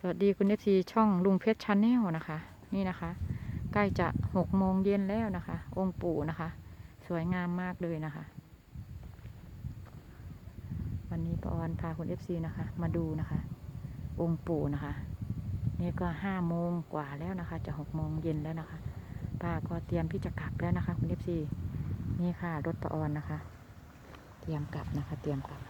สวัสดีคุณเอฟซีช่องลุงเพชรชาแนลนะคะ นี่นะคะ ใกล้จะหกโมงเย็นแล้วนะคะ องค์ปู่นะคะ สวยงามมากเลยนะคะ วันนี้ปออนพาคุณเอฟซีนะคะ มาดูนะคะ องค์ปู่นะคะ นี่ก็ห้าโมงกว่าแล้วนะคะ จะหกโมงเย็นแล้วนะคะป้าก็เตรียมที่จะกลับแล้วนะคะ คุณเอฟซีนี่ค่ะรถปออนนะคะ เตรียมกลับนะคะ เตรียมกลับ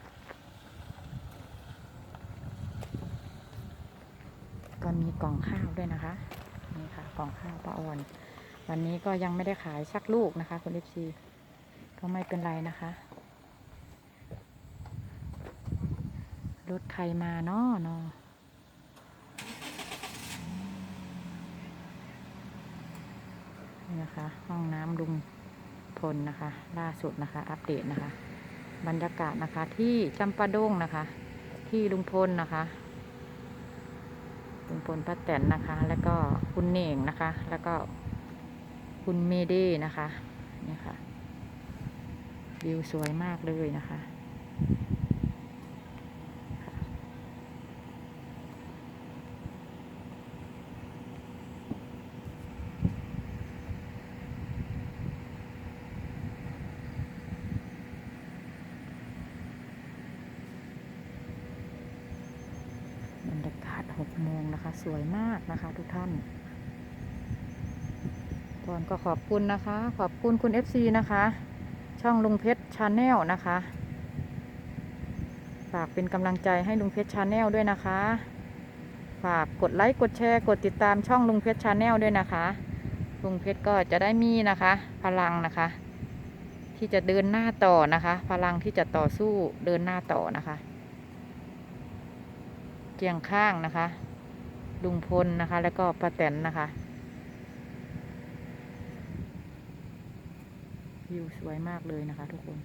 ก็มีกล่องข้าวด้วยนะคะ นี่ค่ะ กล่องข้าวป้าออน วันนี้ก็ยังไม่ได้ขายสักลูกนะคะ คุณเอฟซีก็ไม่เป็นไรนะคะรถใครมาเนาะเนาะนี่นะคะ ห้องน้ำลุงพลนะคะ ล่าสุดนะคะ อัปเดตนะคะ บรรยากาศนะคะที่จำปาดงนะคะ ที่ลุงพลนะคะ พลป้าแตนนะคะ แล้วก็คุณเน่งนะคะ แล้วก็คุณเมเด้นะคะนี่ค่ะ วิวสวยมากเลยนะคะบรรยากาศหก โมงนะคะ สวยมากนะคะทุกท่านก่อนก็ขอบคุณนะคะ ขอบคุณคุณ FC นะคะ ช่องลุงเพชรชาแนลนะคะฝากเป็นกำลังใจให้ลุงเพชรชาแนลด้วยนะคะ ฝากกดไลค์กดแชร์กดติดตามช่องลุงเพชรชาแนลด้วยนะคะ ลุงเพชรก็จะได้มีนะคะ พลังนะคะ ที่จะเดินหน้าต่อนะคะ พลังที่จะต่อสู้เดินหน้าต่อนะคะ เกียงข้างนะคะ ลุงพลนะคะ แล้วก็ป้าแตนนะคะวิวสวยมากเลยนะคะทุกคน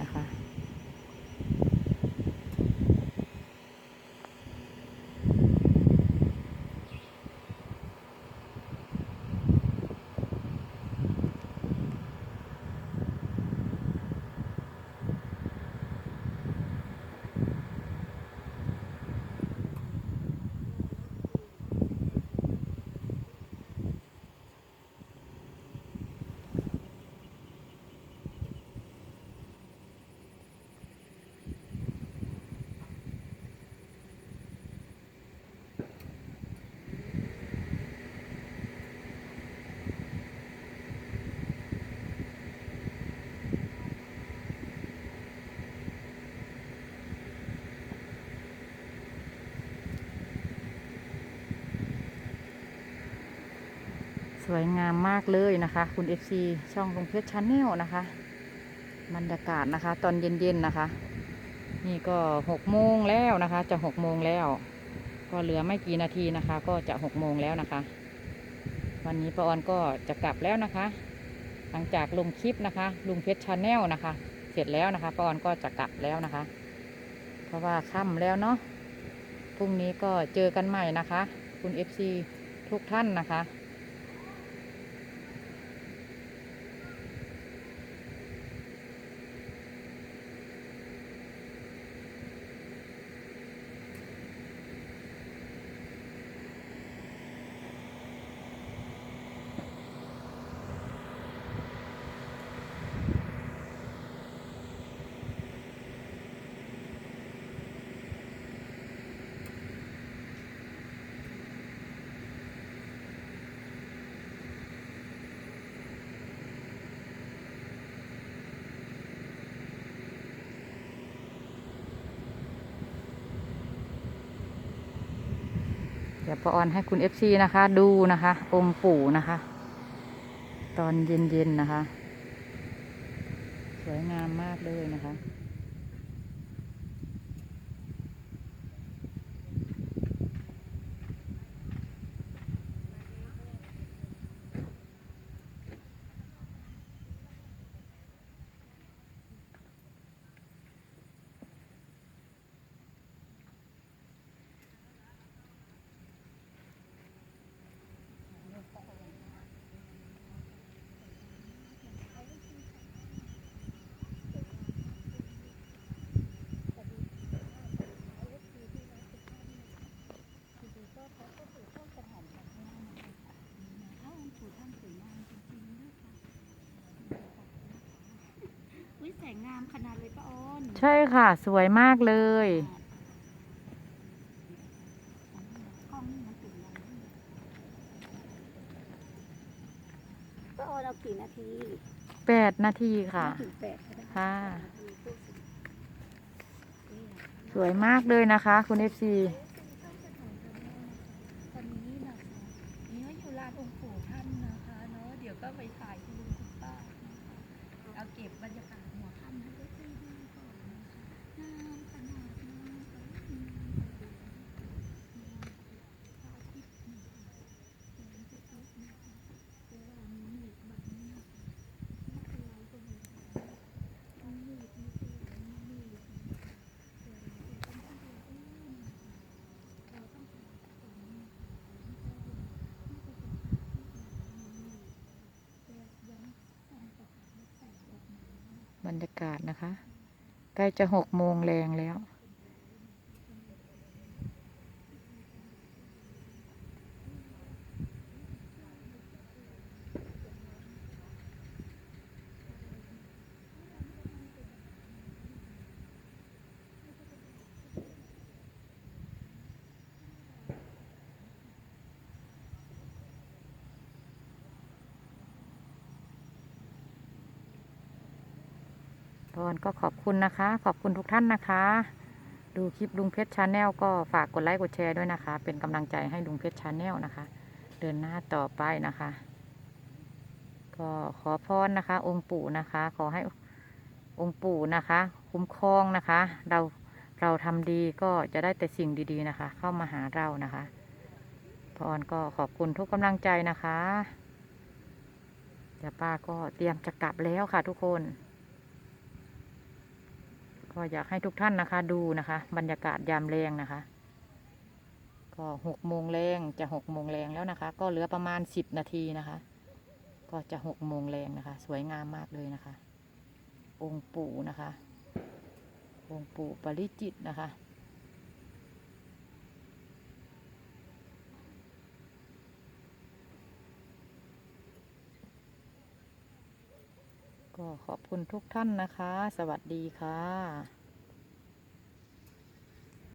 นะคะ ส วยงามมากเลยนะคะ คุณ FC ช่องลงเพชรชาแนลนะคะบรรยากาศนะคะ ตอนเย็นๆนะคะ นี่ก็หกโมงแล้วนะคะ จะหกโมงแล้ว ก็เหลือไม่กี่นาทีนะคะ ก็จะหกโมงแล้วนะคะ วันนี้ป้าออนก็จะกลับแล้วนะคะ หลังจากลงคลิปนะคะลุงเพชรชาแนลนะคะ เสร็จแล้วนะคะป้าออนก็จะกลับแล้วนะคะ เพราะว่าค่ำแล้วเนาะพรุ่งนี้ก็เจอกันใหม่นะคะ คุณ FC ทุกท่านนะคะ เดี๋ยวป้ออนให้คุณเอฟซีนะคะ ดูนะคะ องค์ปู่นะคะ ตอนเย็นๆนะคะ สวยงามมากเลยนะคะามขนาดเลยป้าออนใช่ค่ะ สวยมากเลย กล้องนี่มันติดยังป้าออนเอากี่นาทีแปดนาทีค่ะ ไม่ถึงแปดก็ได้ค่ะนาทีพูดสิเอ๊ะสวยมากเลยนะคะ คุณเอฟซี ตอนนี้นะคะนี่ก็อยู่ลานองค์ปู่ท่านนะคะเนาะเดี๋ยวก็ไปถ่ายคุณลุงคุณป้านะคะเอาเก็บบรรยากาศหัวค่ำให้ได้ดูก่อนนะคะงามขนาดนั้นเลยพระอาทิตย์นะคะแสงจะตกนะคะแต่ว่ามีเมฆบังนะคะไม่เป็นไรก็มีค่ะมีเมฆมีเมฆมีเมฆนะคะแต่เราก็ต้องคิดว่าเอ๊ะนะคะเราต้องหาของนะคะ บรรยากาศนะคะ ใกล้จะหกโมงแรงแล้ว ตอนก็ขอบคุณนะคะ ขอบคุณทุกท่านนะคะ ดูคลิปลุงเพชรชาแนลก็ฝากกดไลค์กดแชร์ด้วยนะคะ เป็นกำลังใจให้ลุงเพชรชาแนลนะคะ เดินหน้าต่อไปนะคะ ก็ขอพรนะคะ องค์ปู่นะคะ ขอให้องค์ปู่นะคะ คุ้มครองนะคะ เราเราทำดีก็จะได้แต่สิ่งดีๆนะคะ เข้ามาหาเรานะคะพรก็ขอบคุณทุกกำลังใจนะคะเดี๋ยวป้าก็เตรียมจะกลับแล้วค่ะทุกคน ก็อยากให้ทุกท่านนะคะ ดูนะคะ บรรยากาศยามแรงนะคะ ก็หกโมงแรงจะหกโมงแรงแล้วนะคะ ก็เหลือประมาณสิบนาทีนะคะ ก็จะหกโมงแรงนะคะ สวยงามมากเลยนะคะ องค์ปู่นะคะ องค์ปู่ปริจิตนะคะ ก็ขอบคุณทุกท่านนะคะ สวัสดีค่ะ